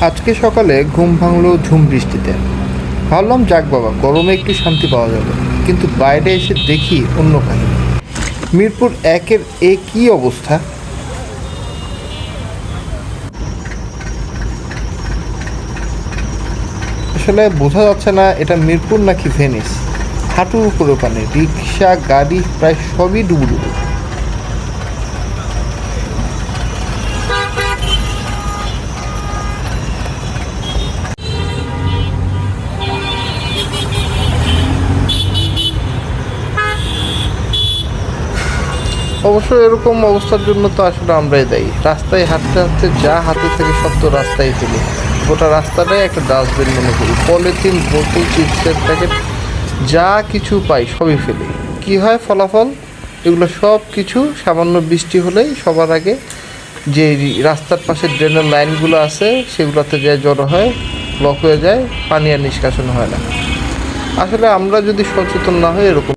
আজকে সকালে ঘুম ভাঙলো ঝুম বৃষ্টিতে। ভাবলাম, যাক বাবা, গরমে একটু শান্তি পাওয়া যাবে। কিন্তু বাইরে এসে দেখি অন্য কাহিনী। মিরপুর একের এ কী অবস্থা? আসলে বোঝা যাচ্ছে না, এটা মিরপুর নাকি ভেনিস? হাঁটুর উপরে পানি, রিক্সা, গাড়ি, প্রায় সবই ডুবুডুবু। অবশ্য এরকম অবস্থার জন্য তো আসলে আমরাই দায়ী। রাস্তায় হাঁটতে হাঁটতে যা হাতে থেকে সব তো রাস্তায় ফেলি গোটা রাস্তাটাই একটা ডাস্টবিন মনে করি। পলিথিন, বোতল চিপসের প্যাকেট, যা কিছু পাই সবই ফেলি। কি হয় ফলাফল? এগুলো সব কিছু সামান্য বৃষ্টি হলেই সবার আগে যে রাস্তার পাশে ড্রেনের লাইনগুলো আছে, সেগুলোতে যায় জড়ো হয় ব্লক হয়ে যায়, পানি আর নিষ্কাশন হয় না। আসলে আমরা যদি সচেতন না হই, এরকম